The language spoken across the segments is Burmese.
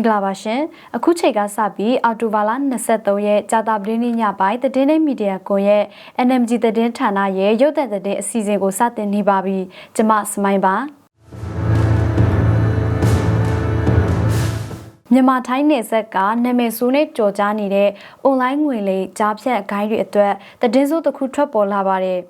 င်္ဂလာပါရှင်အခုချိန်ကစပြီးအော်တိုဘာလ23ရက်ကြာတာပတင်းနေ့ညပိုင်းသတင်းနဲ့မီဒီယာကွန်ရဲ့ NMG သတင်းဌာနရဲ့ရုပ်သံသတင်းအစီအစဉ်ကိုစတင်နေပါပြီကျွန်မစမိုင်းပါမြန်မာထိုင်းနယ်ဆက်ကနာမည်ဆိုးနဲ့ကြော်ကြားနေတဲ့အွန်လိုင်းငွေလေးကြားဖြတ်ဂိုင်းတွေအတွက်သတင်းစိုးတစ်ခုထွက်ပေါ်လာပါတယ်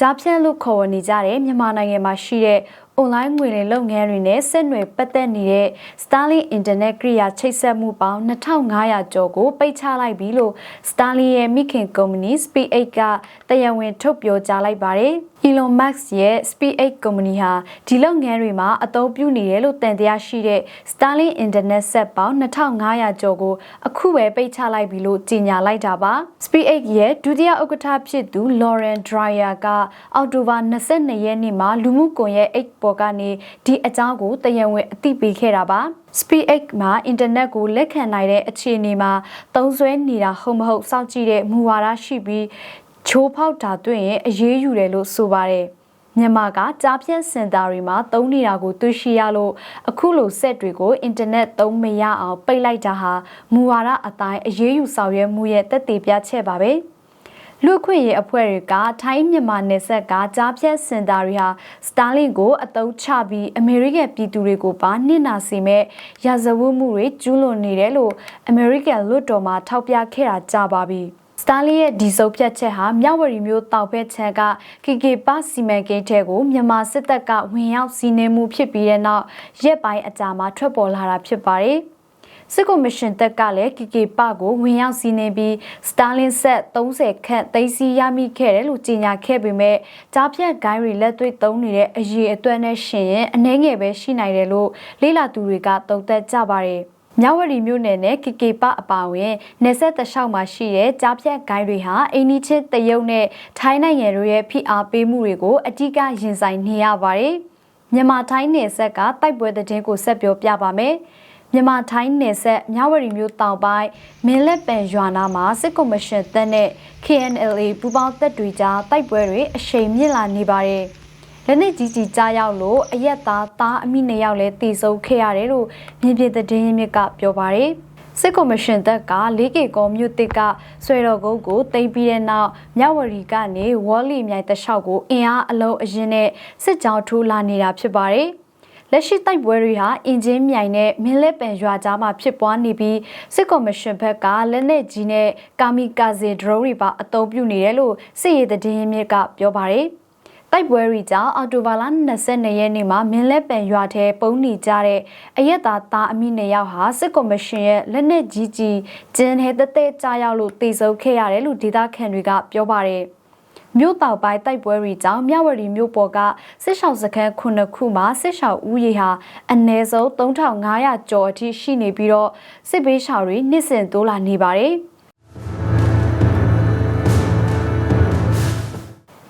ကြားဖြတ်လို့ခေါ်ဝေါ်နေကြတဲ့မြန်မာနိုင်ငံမှာရှိတဲ့ online ငွေလိမ်လုပ်ငန်းတွေနဲ့ဆက်နွယ်ပတ်သက်နေတဲ့ Starlink Internet ကိရိယာချိတ်ဆက်မှုပေါင်း2500ကျော်ကိုပိတ်ချလိုက်ပြီလို့ Starlink ရဲ့မိခင်ကုမ္ပဏီ SpaceX ကတရားဝင်ထုတ်ပြောကြားလိုက်ပါတယ်။ Elon Musk ရဲ့ SpaceX ကုမ္ပဏီဟာဒီလုပ်ငန်းတွေမှာအသုံးပြုနေတယ်လို့တန်တရားရှိတဲ့ Starlink Internet ဆက်ပေါင်း2500ကျော်ကိုအခုပဲပိတ်ချလိုက်ပြီလို့ကြေညာလိုက်တာပါ။ SpaceX ရဲ့ဒုတိယဥက္ကဋ္ဌဖြစ်သူ Lauren Dreyer ကအောက်တိုဘာ22ရက်နေ့မှာလူမှုကွန်ရက် X ပေါ်ကနေဒီအကြောင်းကိုတရားဝင်အသိပေးခဲ့တာပါ။ SpaceX မှာအင်တာနက်ကိုလက်ခံနိုင်တဲ့အခြေအနေမှာသုံးစွဲနေတာဟုတ်မဟုတ်စောင့်ကြည့်တဲ့မူဝါဒရှိပြီးချိုးဖောက်တာတွေ့ရင်အရေးယူတယ်လို့ဆိုပါတယ်မြန်မာကကြားဖြတ်စင်တာတွေမှာသုံးနေတာကိုတွေ့ရှိရလို့အခုလိုဆက်တွေကိုအင်တာနက်သုံးမရအောင်ပိတ်လိုက်တာဟာမူဝါဒအတိုင်းအရေးယူဆောင်ရွက်မှုရဲ့တက်တည်ပြချက်ပါပဲ လူခွင့်ရေးအဖွဲ့တွေကထိုင်းမြန်မာနယ်စပ်ကကြားဖြတ်စင်တာတွေဟာစတာလင်ကိုအတုံးချပြီးအမေရိကန်ပြည်သူတွေကိုပါနှင်နာစေမဲ့ရာဇဝတ်မှုတွေကျူးလွန်နေတယ်လို့အမေရိကန်လွှတ်တော်မှထောက်ပြခဲ့တာကြပါပြီ။စတာလီရဲ့ဒီစုပ်ဖြတ်ချက်ဟာမြဝတီမျိုးတောက်ဖက်ချက်က KK ပစီမံကိန်းထဲကိုမြန်မာစစ်တပ်ကဝင်ရောက်စီးနင်းမှုဖြစ်ပြီးတဲ့နောက်ရက်ပိုင်းအကြာမှာထွက်ပေါ်လာတာဖြစ်ပါတယ်။ စစ်ကော်မရှင်တက်ကလည်း KK ပကိုဝင်ရောက်စီးနင်းပြီးစတာလင်ဆက်30ခန့်သိမ်းဆည်းရမိခဲ့တယ်လို့ကြေညာခဲ့ပေမဲ့ကြားဖြတ်ဂိုင်းတွေလက်တွေ့သုံးနေတဲ့အရေးအတွက်နဲ့ရှင်ရင်အနှဲငယ်ပဲရှိနိုင်တယ်လို့လေးလာသူတွေကသုံးသပ်ကြပါတယ်။မြဝတီမြို့နယ်နဲ့ကေကေပအပါအဝင်နေဆက်တလျှောက်မှာရှိတဲ့ကြားဖြတ်ဂိုင်းတွေဟာအိန္ဒိချင်းတရုတ်နဲ့ထိုင်းနိုင်ငံတို့ရဲ့ဖိအားပေးမှုတွေကိုအဓိကရင်ဆိုင်နေရပါတယ်။မြန်မာထိုင်းနယ်ဆက်ကတိုက်ပွဲတဲ့ကိုဆက်ပြောပြပါမယ်။ မြန်မာထိုင်းနယ်ဆက်မြဝတီမြို့တောင်ပိုင်းမင်းလက်ပံရွာနာမှာစစ်ကော်မရှင်တပ်နဲ့ KNLA ပူးပေါင်းတပ်တွေကြားတိုက်ပွဲတွေအရှိန်မြင့်လာနေပါတယ်။လက်နက်ကြီးကြီးကြားရောက်လို့အရက်သားသားအမိနှစ်ယောက်လည်းတေဆုံးခဲ့ရတယ်လို့မြေပြင်သတင်းရင်းမြစ်ကပြောပါတယ်စစ်ကော်မရှင်တပ်က 4K ကောမြို့တစ်ကဆွဲတော်ကုန်းကိုတိမ့်ပြီးတဲ့နောက်မြဝတီကနေဝေါ်လီမြိုင်တလျှောက်ကိုအင်အားအလုံးအရင်နဲ့စစ်ကြောင်းထိုးလာနေတာဖြစ်ပါတယ်။ လက်ရှိတိုက်ပွဲတွေဟာအင်ဂျင်မြိုင်နဲ့မင်းလက်ပံရွာကြားမှာဖြစ်ပွားနေပြီးစစ်ကော်မရှင်ဘက်ကလက်နက်ကြီးနဲ့ကာမီကာဇေဒရုန်းတွေပါအသုံးပြုနေတယ်လို့စစ်ရေးသတင်းရင်းမြစ်ကပြောပါတယ်။တိုက်ပွဲတွေကြောင့်အော်တိုဘာလ22ရက်နေ့မှာမင်းလက်ပံရွာထဲပုံနေကြတဲ့အရက်သားသားအမိနှစ်ယောက်ဟာစစ်ကော်မရှင်ရဲ့လက်နက်ကြီးကြီးကျင်းထဲတသက်ကြားရောက်လို့တေဆုံးခဲ့ရတယ်လို့ဒေသခံတွေကပြောပါတယ် မြို့တောက်ပိုင်းတိုက်ပွဲတွေကြောင့်မြဝတီမြို့ပေါ်ကစစ်ရှောင်းစခန်းခုနှစ်ခုမှာစစ်ရှောင်းဦးရေဟာအနည်းဆုံး3500ကျော်အထိရှိနေပြီးတော့စစ်ဘေးရှောင်တွေနှစ်စဉ်တိုးလာနေပါတယ်။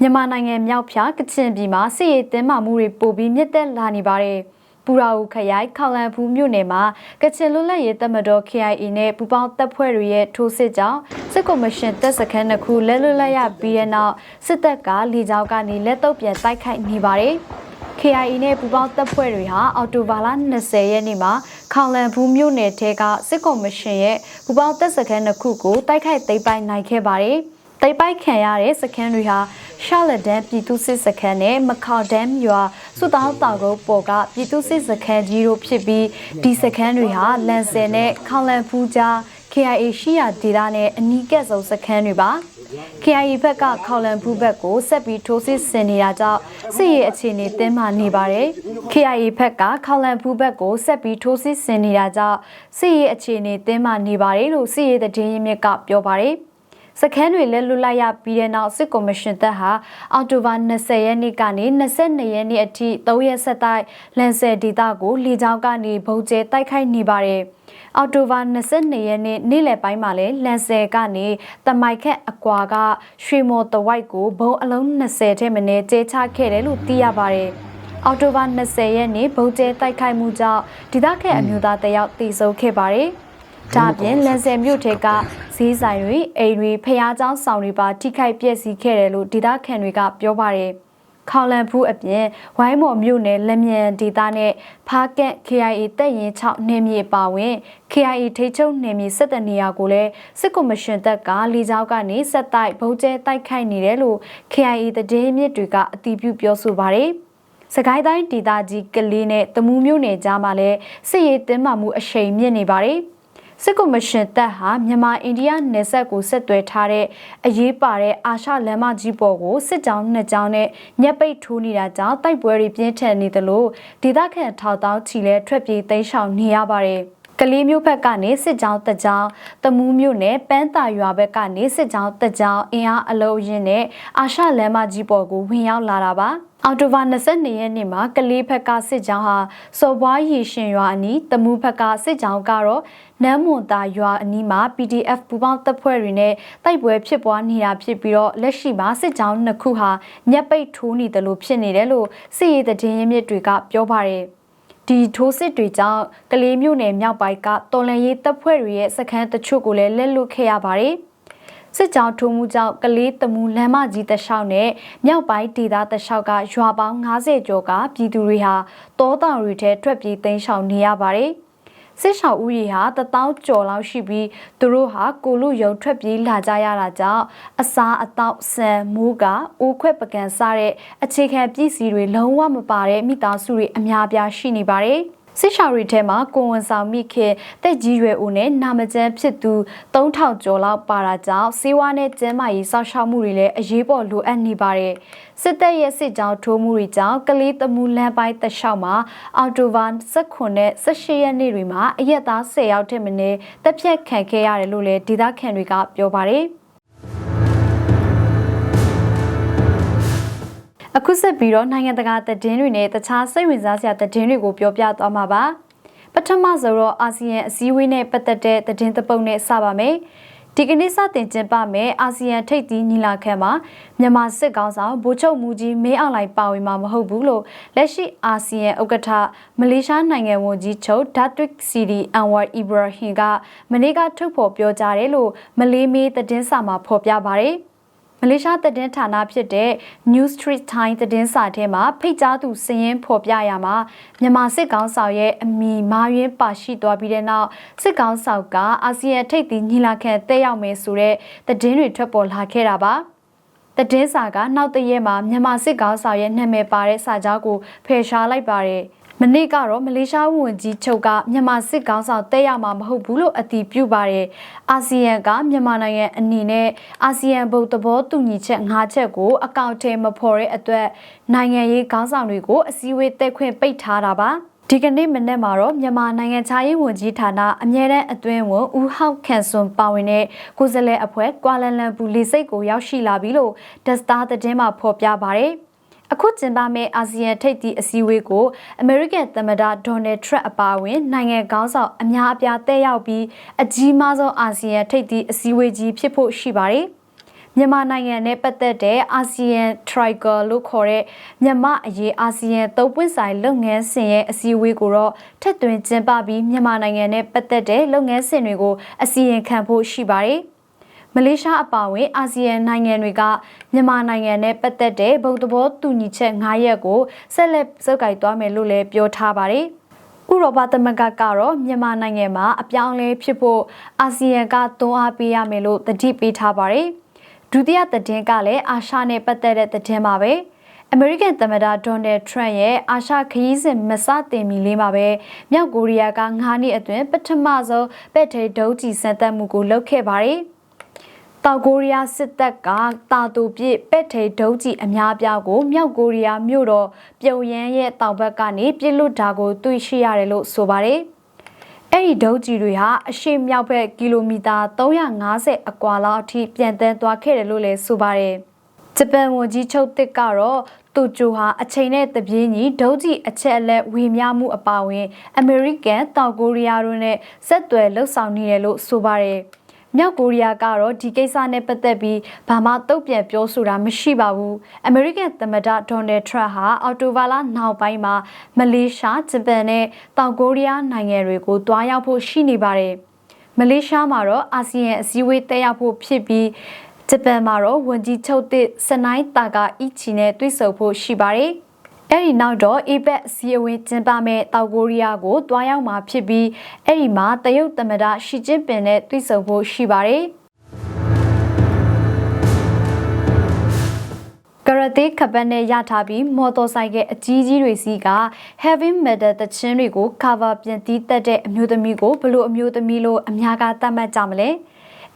မြန်မာနိုင်ငံမြောက်ဖြာကချင်ပြည်မှာစစ်ရေးတင်းမာမှုတွေပိုပြီးမြင့်တက်လာနေပါတယ်။ ပူရာဦးခရိုင်ခေါလန်ဖူးမြို့နယ်မှာကချင်လွတ်လပ်ရေးတပ်မတော် KIA နဲ့ပူပေါင်းတပ်ဖွဲ့တွေရဲ့ထိုးစစ်ကြောင့်စစ်ကော်မရှင်တပ်စခန်းတစ်ခုလက်လွတ်လိုက်ရပြီးတဲ့နောက်စစ်တပ်ကလေကြောင်းကနေလက်တော့ပြန်တိုက်ခိုက်နေပါတယ်။ KIA နဲ့ပူပေါင်းတပ်ဖွဲ့တွေဟာအော်တိုဘာလ20ရက်နေ့မှာခေါလန်ဘူးမြို့နယ်ထဲကစစ်ကော်မရှင်ရဲ့ပူပေါင်းတပ်စခန်းတစ်ခုကိုတိုက်ခိုက်သိမ်းပိုက်နိုင်ခဲ့ပါတယ်။တိတ်ပိုက်ခံရတဲ့စခန်းတွေဟာ ရှာလက်ဒန်ပြည်သူစစ်စခန်းနဲ့မခေါဒမ်ရွာစုတောင်းတောင်ကုန်းပေါ်ကပြည်သူစစ်စခန်းကြီးတို့ဖြစ်ပြီးဒီစခန်းတွေဟာလန်ဆယ်နဲ့ခေါလန်ဖူးကြား KIA ရှိရာဒေသနဲ့အနီးကပ်ဆုံးစခန်းတွေပါ KIA ဘက်ကခေါလန်ဖူးဘက်ကိုဆက်ပြီးထိုးစစ်ဆင်နေတာကြောင့်စစ်ရေးအခြေအနေတင်းမာနေပါတယ် KIA ဘက်ကခေါလန်ဖူးဘက်ကိုဆက်ပြီးထိုးစစ်ဆင်နေတာကြောင့်စစ်ရေးအခြေအနေတင်းမာနေပါတယ်လို့စစ်ရေးသတင်းရင်းမြစ်ကပြောပါတယ် စခန်းတွေလက်လွတ်လိုက်ရပြီးတဲ့နောက်စစ်ကော်မရှင်တပ်ဟာအောက်တိုဘာ20ရက်နေ့ကနေ22ရက်နေ့အထိ3ရက်ဆက်တိုက်လန်ဆယ်ဒေသကိုလေကြောင်းကနေဗုံးကျဲတိုက်ခိုက်နေပါတယ်။အော်တိုဘာ22ရက်နေ့နေ့လယ်ပိုင်းမှာလည်းလန်ဆယ်ကနေတမိုက်ခက်အကွာကရွှေမော်တဝိုက်ကိုဘုံအလုံး20ထဲမင်းကျဲချခဲ့တယ်လို့သိရပါတယ်။အော်တိုဘာ20ရက်နေ့ဗုံးကျဲတိုက်ခိုက်မှုကြောင့်ဒေသခံအမျိုးသားတယောက်တေဆုံးခဲ့ပါတယ်။ ဒါပြင်လန်ဆယ်မြို့ထဲကဈေးဆိုင်တွေအိမ်တွေဖျားကျောင်းဆောင်တွေပါထိခိုက်ပျက်စီးခဲ့တယ်လို့ဒေသခံတွေကပြောပါတယ်ခေါလန်ဖူးအပြင်ဝိုင်းမော်မြို့နယ်လက်မြန်ဒေသနဲ့ဖားကန့် KIA တပ်ရင်း6နယ်မြေပါဝင် KIA ထိချုပ်နယ်မြေစစ်တပ်နေရာကိုလည်းစစ်ကော်မရှင်တပ်ကလေကြောင်းကနေဆက်တိုက်ဗုံးကျဲတိုက်ခိုက်နေတယ်လို့ KIA တည်င်းမြစ်တွေကအတည်ပြုပြောဆိုပါတယ်။စကိုင်းတိုင်းဒေသကြီးကလေးနဲ့တမူးမြို့နယ်ကြားမှာလည်းစစ်ရေးတင်းမာမှုအရှိန်မြင့်နေပါတယ်။ စစ်ကော်မရှင်တပ်ဟာမြန်မာအိန္ဒိယနယ်စပ်ကိုဆက်သွယ်ထားတဲ့အရေးပါတဲ့အာရှလမ်းမကြီးပေါ်ကိုစစ်ကြောင်းနှစ်ကြောင်းနဲ့ညက်ပိတ်ထိုးနေတာကြောင့်တိုက်ပွဲတွေပြင်းထန်နေသလိုဒေသခံထောက်တောင်းချီလဲထွက်ပြေးသိမ်းရှောင်နေရပါတယ်ကလေးမျိုးဘက်ကနေစစ်ကြောင်းတက်ကြောင်းတမူးမျိုးနဲ့ပန်းတာရွာဘက်ကနေစစ်ကြောင်းတက်ကြောင်းအင်အားအလုံးရင်းနဲ့အာရှလမ်းမကြီးပေါ်ကိုဝင်ရောက်လာတာပါအော်တိုဘာ22ရက်နေ့မှာကလေးဘက်ကစစ်ကြောင်းဟာစော်ဘွားရီရှင်ရွာအနီးတမူးဘက်ကစစ်ကြောင်းကတော့ နမ်းမွန်တာရွာအနီးမှာ PDF ပူပေါင်းတပ်ဖွဲ့တွေနဲ့တိုက်ပွဲဖြစ်ပွားနေတာဖြစ်ပြီးတော့လက်ရှိမှာစစ်ကြောင်းနှစ်ခုဟာညက်ပိတ်ထိုးနေတယ်လို့ဖြစ်နေတယ်လို့စစ်ရေးသတင်းရင်းမြစ်တွေကပြောပါတယ်ဒီထိုးစစ်တွေကြောင့်ကလေးမျိုးနယ်မြောက်ပိုင်းကတော်လန်ရေးတပ်ဖွဲ့တွေရဲ့စခန်းတချို့ကိုလည်းလက်လွတ်ခဲ့ရပါတယ်။စစ်ကြောင်းထိုးမှုကြောင့်ကလေးတမူလမ်းမကြီးတလျှောက်နဲ့မြောက်ပိုင်းဒေသတလျှောက်ကရွာပေါင်း90ကျော်ကပြည်သူတွေဟာတောတောင်တွေထဲထွက်ပြေးတိမ်းရှောင်နေရပါတယ်။ စစ်ရှောင်ဦးရေဟာတပေါင်းကျော်လောက်ရှိပြီးသူတို့ဟာကိုလူယုံထွက်ပြေးလာကြရတာကြောင့်အစားအသောက်ဆန်မိုးကအိုးခွက်ပကံစားတဲ့အခြေခံပစ္စည်းတွေလုံးဝမပါတဲ့မိသားစုတွေအများအပြားရှိနေပါတယ်။ စစ်ရှောင်တွေထဲမှာကိုဝန်ဆောင်မိခင်တက်ကြီးရွယ်ဦးနဲ့နာမကျန်းဖြစ်သူ3000ကျော်လောက်ပါတာကြောင့်စေဝါနဲ့ကျန်းမာရေးစောင့်ရှောက်မှုတွေလည်းအရေးပေါ်လိုအပ်နေပါတယ်စစ်တပ်ရဲ့စစ်ကြောင်းထိုးမှုတွေကြောင့်ကလေးတမူလမ်းပိုင်းတလျှောက်မှာအော်တိုဗန်19နဲ့18ရက်နေ့တွေမှာအရက်သား10ယောက်ထက်မနည်းတပ်ဖြတ်ခံခဲ့ရတယ်လို့လည်းဒေသခံတွေကပြောပါတယ် အခုဆက်ပြီးတော့နိုင်ငံတကာသတင်းတွေနဲ့တခြားစိတ်ဝင်စားစရာသတင်းတွေကိုပြောပြသွားမှာပါပထမဆုံးတော့အာဆီယံအစည်းအဝေးနဲ့ပတ်သက်တဲ့သတင်းသပုတ်နဲ့စပါမယ်ဒီကနေ့စတင်ကျင်းပမယ်အာဆီယံထိပ်သီးညီလာခံမှာမြန်မာစစ်ကောင်ဆောင်ဗိုလ်ချုပ်မူကြီးမင်းအောင်လှိုင်ပါဝင်မှာမဟုတ်ဘူးလို့လက်ရှိအာဆီယံဥက္ကဋ္ဌမလေးရှားနိုင်ငံဝန်ကြီးချုပ်ဒတ်တွစ်စီဒီအန်ဝါအီဘရာဟင်ကမနေ့ကထုတ်ဖော်ပြောကြားတယ်လို့မလေးမေးသတင်းစာမှာဖော်ပြပါတယ်။ မလေးရှားသတင်းဌာနဖြစ်တဲ့ New Street Time သတင်းစာထဲမှာဖိတ်ကြားသူစည်ရင်းဖော်ပြရမှာမြန်မာစစ်ကောင်ဆောင်ရဲ့အမိမာယွင်းပါရှိသွားပြီးတဲ့နောက်စစ်ကောင်ဆောင်ကအာဆီယံထိပ်သီးညီလာခံတက်ရောက်မယ်ဆိုတဲ့သတင်းတွေထွက်ပေါ်လာခဲ့တာပါတည်င်းစာကနောက်တရက်မှာမြန်မာစစ်ကောင်ဆောင်ရဲ့နာမည်ပါတဲ့စာကြောင်းကိုဖယ်ရှားလိုက်ပါတယ်။ မနေ့ကတော့မလေးရှားဝန်ကြီးချုပ်ကမြန်မာစစ်ကောင်ဆောင်တက်ရမှာမဟုတ်ဘူးလို့အတည်ပြုပါတယ်။အာဆီယံကမြန်မာနိုင်ငံအနေနဲ့အာဆီယံဘုတ်သဘောတူညီချက်၅ချက်ကိုအကောင့်ထဲမဖော်တဲ့အတွက်နိုင်ငံရေးခေါင်းဆောင်တွေကိုအစည်းအဝေးတက်ခွင့်ပိတ်ထားတာပါ။ဒီကနေ့မနေ့မှာတော့မြန်မာနိုင်ငံခြားရေးဝန်ကြီးဌာနအမြဲတမ်းအတွင်းဝန်ဦးဟောက်ခန့်စွန်ပါဝင်တဲ့ကိုယ်စားလှယ်အဖွဲ့ကွာလန်လန်ပူလေစိတ်ကိုရောက်ရှိလာပြီလို့ဒက်စတာသတင်းမှာဖော်ပြပါရယ်။ အခုကျင်းပမယ့်အာဆီယံထိပ်သီးအစည်းအဝေးကိုအမေရိကန်သမ္မတဒေါ်နယ်ထရန့်အပါအဝင်နိုင်ငံခေါင်းဆောင်အများအပြားတက်ရောက်ပြီးအကြီးမားဆုံးအာဆီယံထိပ်သီးအစည်းအဝေးကြီးဖြစ်ဖို့ရှိပါတယ်။မြန်မာနိုင်ငံနဲ့ပတ်သက်တဲ့အာဆီယံ Triangle လို့ခေါ်တဲ့မြန်မာအရေးအာဆီယံသုံးပွင့်ဆိုင်လုပ်ငန်းစဉ်ရဲ့အစည်းအဝေးကိုတော့ထက်သွင်းကျင်းပပြီးမြန်မာနိုင်ငံနဲ့ပတ်သက်တဲ့လုပ်ငန်းစဉ်တွေကိုအစီရင်ခံဖို့ရှိပါတယ်။ မလေးရှားအပါအဝင်အာဆီယံနိုင်ငံတွေကမြန်မာနိုင်ငံနဲ့ပတ်သက်တဲ့ဘုံသဘောတူညီချက်၅ရက်ကိုဆက်လက်စုပ်ကိုင်သွားမယ်လို့လည်းပြောထားပါတယ်။ဥရောပသမဂ္ဂကတော့မြန်မာနိုင်ငံမှာအပြောင်းလဲဖြစ်ဖို့အာဆီယံကတွန်းအားပေးရမယ်လို့တတိပေးထားပါတယ်။ဒုတိယသတင်းကလည်းအာရှနဲ့ပတ်သက်တဲ့သတင်းပါပဲ။အမေရိကန်သမ္မတဒေါ်နယ်ထရန့်ရဲ့အာရှခရီးစဉ်မစတင်မီလေးမှာပဲမြောက်ကိုရီးယားက9နှစ်အတွင်းပထမဆုံးပဲ့ထိဒုံးကျည်စမ်းသပ်မှုကိုလုပ်ခဲ့ပါတယ်။ တောက်ကိုရီးယားစစ်တပ်ကတာတူပြစ်ပဲ့ထိဒုံးကြီးအများပြားကိုမြောက်ကိုရီးယားမြို့တော်ပြုံယမ်းရဲ့တောင်ဘက်ကနေပြစ်လွတ်တာကိုတွေ့ရှိရတယ်လို့ဆိုပါတယ်။အဲ့ဒီဒုံးကြီးတွေဟာအရှေ့မြောက်ဘက်ကီလိုမီတာ350အကွာလောက်အထိပြန်တန်းသွားခဲ့တယ်လို့လည်းဆိုပါတယ်။ဂျပန်ဝန်ကြီးချုပ်တစ်ကတော့တူဂျိုဟာအချိန်နဲ့တပြေးညီဒုံးကြီးအချက်အလက်ဝေမျှမှုအပါအဝင် အမေရိကန်တောင်ကိုရီးယားတို့နဲ့ဆက်သွယ်လှုပ်ဆောင်နေတယ်လို့ဆိုပါတယ်။ မြောက်ကိုရီးယားကတော့ဒီကိစ္စနဲ့ပတ်သက်ပြီးဘာမှတုံ့ပြန်ပြောဆိုတာမရှိပါဘူးအမေရိကန်သမ္မတဒေါ်နယ်ထရန့်ဟာအော်တိုဗာလာနောက်ပိုင်းမှာမလေးရှားဂျပန်နဲ့တောင်ကိုရီးယားနိုင်ငံတွေကိုတွားရောက်ဖို့ရှိနေပါတယ်မလေးရှားမှာတော့အာဆီယံအစည်းအဝေးတက်ရောက်ဖို့ဖြစ်ပြီးဂျပန်မှာတော့ဝန်ကြီးချုပ်သစ်စနိုင်းတာကာအီချီနဲ့တွေ့ဆုံဖို့ရှိပါတယ်။ အဲ့ဒီနောက်တော့ APEC အစည်းအဝေးကျင်းပမဲ့တောင်ကိုရီးယားကိုတွားရောက်မှာဖြစ်ပြီးအဲ့ဒီမှာတရုတ်သမ္မတရှီကျင်းပင်နဲ့တွေ့ဆုံဖို့ရှိပါတယ်။ကရတေခပတ်နဲ့ရထားပြီးမော်တော်ဆိုင်ကအကြီးကြီးတွေစီက heavy metal တချင်းတွေကို cover ပြင်တီးတက်တဲ့အမျိုးသမီးကိုဘလို့အမျိုးသမီးလို့အများကသတ်မှတ်ကြမလဲ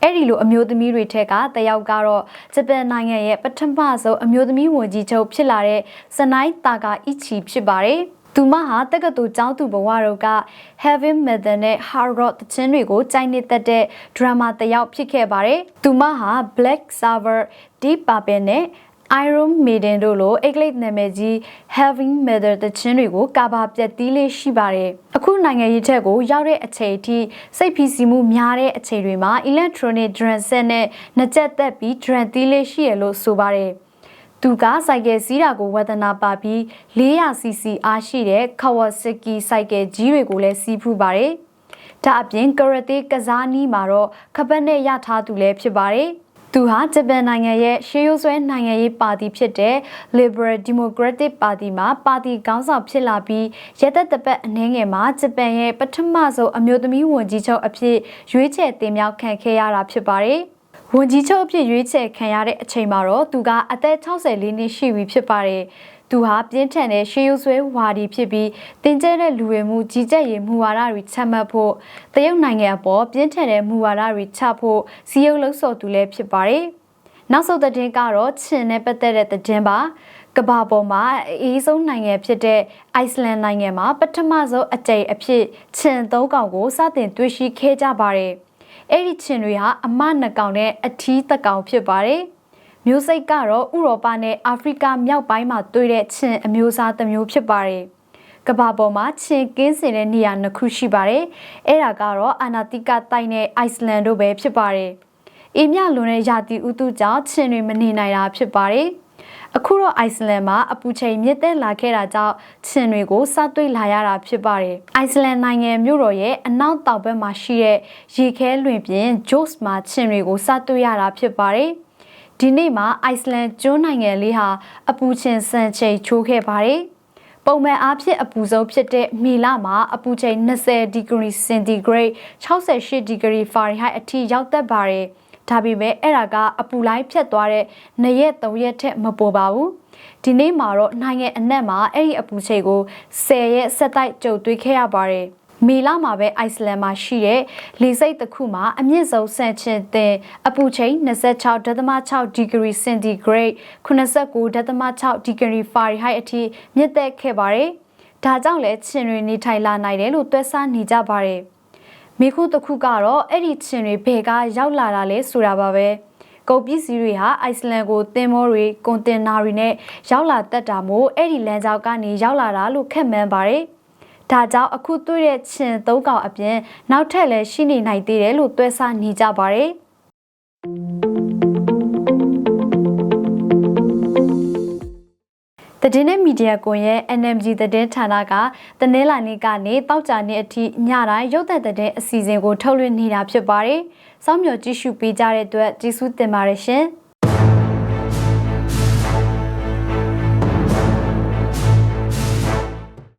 အဲ့ဒီလိုအမျိုးသမီးတွေထက်ကတယောက်ကတော့ဂျပန်နိုင်ငံရဲ့ပထမဆုံးအမျိုးသမီးဝန်ကြီးချုပ်ဖြစ်လာတဲ့စနိုင်းတာကာအီချီဖြစ်ပါတယ်သူမဟာတက္ကသိုလ်ကျောင်းသူဘဝတို့က heavy metal နဲ့ hard rock တခြင်းတွေကိုကြိုက်နေတတ်တဲ့ drama တစ်ယောက်ဖြစ်ခဲ့ပါတယ်။သူမဟာ Black Sabbath, Deep Purple နဲ့ Iron Maiden တို့လိုအင်္ဂလိပ်နာမည်ကြီး Heavy Metal တခြင်းတွေကိုကာဘာပြတ်တီးလေးရှိပါတယ်။ အခုနိုင်ငံရေးချက်ကိုရောက်တဲ့အချိန်အထိစိတ်ဖိစီးမှုများတဲ့အချိန်တွေမှာ electronic drum set နဲ့နှစ်ချက်သက်ပြီး drum တီးလေးရှိရလို့ဆိုပါတယ်။သူကစိုက်ကယ်စီးတာကိုဝဒနာပါပြီး 400cc အားရှိတဲ့ Kawasaki စိုက်ကယ်ကြီးတွေကိုလည်းစီးဖူးပါတယ်။ဒါအပြင်ကရတေကစားနီးမှာတော့ခပတ်နဲ့ရထားသူလည်းဖြစ်ပါတယ်။ သူဟာဂျပန်နိုင်ငံရဲ့ရှေးရိုးဆွဲနိုင်ငံရေးပါတီဖြစ်တဲ့ Liberal Democratic Party မှာပါတီခေါင်းဆောင်ဖြစ်လာပြီးရသက်တပတ်အနည်းငယ်မှာဂျပန်ရဲ့ပထမဆုံးအမျိုးသမီးဝန်ကြီးချုပ်အဖြစ်ရွေးချယ်တင်မြှောက်ခံခဲ့ရတာဖြစ်ပါတယ်။ဝန်ကြီးချုပ်အဖြစ်ရွေးချယ်ခံရတဲ့အချိန်မှာတော့သူကအသက်64နှစ်ရှိပြီဖြစ်ပါတယ်။ သူဟာပြင်းထန်တဲ့ရှေးရိုးဆွဲဝါဒီဖြစ်ပြီးတင်ကျဲတဲ့လူဝင်မှုကြီးကြပ်ရေးမူဝါဒတွေချမှတ်ဖို့တရုတ်နိုင်ငံအပေါ်ပြင်းထန်တဲ့မူဝါဒတွေချဖို့စီယုပ်လှုပ်ဆော်သူလည်းဖြစ်ပါတယ်။နောက်ဆုံးသတင်းကတော့ချင်းနဲ့ပတ်သက်တဲ့သတင်းပါကဘာပေါ်မှာအအေးဆုံးနိုင်ငံဖြစ်တဲ့အိုက်စလန်နိုင်ငံမှာပထမဆုံးအကြိမ်အဖြစ်ချင်းသုံးကောင်ကိုစတင်တွေ့ရှိခဲ့ကြပါတယ်။အဲ့ဒီချင်းတွေဟာအမနှစ်ကောင်နဲ့အထီးတစ်ကောင်ဖြစ်ပါတယ်။ မျိုးစိတ်ကတော့ဥရောပနဲ့အာဖရိကမြောက်ပိုင်းမှာတွေ့တဲ့ခြင်အမျိုးအစားတစ်မျိုးဖြစ်ပါတယ်။ကမ္ဘာပေါ်မှာခြင်ကင်းစင်တဲ့နေရာနှစ်ခုရှိပါတယ်။အဲ့ဒါကတော့အာနာတိကတိုက်နဲ့အိုက်စလန်တို့ပဲဖြစ်ပါတယ်။အေးမြလွန်တဲ့ရာသီဥတုကြောင့်ခြင်တွေမနေနိုင်တာဖြစ်ပါတယ်။အခုတော့အိုက်စလန်မှာအပူချိန်မြင့်တက်လာခဲ့တာကြောင့်ခြင်တွေကိုစသွေးလာရတာဖြစ်ပါတယ်။အိုက်စလန်နိုင်ငံမြို့တော်ရဲ့အနောက်တောင်ဘက်မှာရှိတဲ့ရေခဲလွင်ပြင်ဂျို့စ်မှာခြင်တွေကိုစသွေးရတာဖြစ်ပါတယ်။ ဒီနေ့မှာအိုက်စလန်ကျွန်းနိုင်ငံလေးဟာအပူချိန်စံချိန်ချိုးခဲ့ပါတယ်။ပုံမှန်အားဖြင့်အပူဆုံးဖြစ်တဲ့မေလမှာအပူချိန်20ဒီဂရီစင်တီဂရိတ်68ဒီဂရီဖာရင်ဟိုက်အထိရောက်တတ်ပါတယ်။ဒါပေမဲ့အဲ့ဒါကအပူလိုင်းဖြတ်သွားတဲ့နှစ်ရက်သုံးရက်ထက်မပိုပါဘူး။ဒီနေ့မှာတော့နိုင်ငံအနှံ့မှာအဲ့ဒီအပူချိန်ကို10ရက်ဆက်တိုက်ကြုံတွေ့ခဲ့ရပါတယ်။ မေလမှာပဲအိုက်စလန်မှာရှိတဲ့လေစိတ်တစ်ခုမှာအမြင့်ဆုံးဆန့်ကျင်တဲ့အပူချိန်26.6ဒီဂရီစင်တီဂရိတ်89.6ဒီဂရီဖာရီဟိုက်အထိမြင့်တက်ခဲ့ပါတယ်။ဒါကြောင့်လည်းချင်းတွေနေထိုင်လာနိုင်တယ်လို့တွက်ဆနေကြပါတယ်။မိခုတစ်ခုကတော့အဲ့ဒီချင်းတွေဘယ်ကရောက်လာတာလဲဆိုတာပါပဲ။ကုန်ပစ္စည်းတွေဟာအိုက်စလန်ကိုသင်္ဘောတွေကွန်တင်နာတွေနဲ့ရောက်လာတတ်တာမို့အဲ့ဒီလမ်းကြောင်းကနေရောက်လာတာလို့ခက်မှန်းပါတယ်။ ဒါကြောင့်အခုတွေ့တဲ့ခြင်သုံးကောင်အပြင်နောက်ထပ်လည်းရှိနေနိုင်သေးတယ်လို့တွဲဆနေကြပါတယ်။တည်င်းမီဒီယာကွန်ရဲ့ NMG သတင်းဌာနကတနင်္လာနေ့ကနေတောက်ကြနေ့အထိညတိုင်းရုပ်သံသတင်းအစီအစဉ်ကိုထုတ်လွှင့်နေတာဖြစ်ပါတယ်။စောင့်မျှော်ကြည့်ရှုပေးကြတဲ့အတွက်ကျေးဇူးတင်ပါတယ်ရှင်။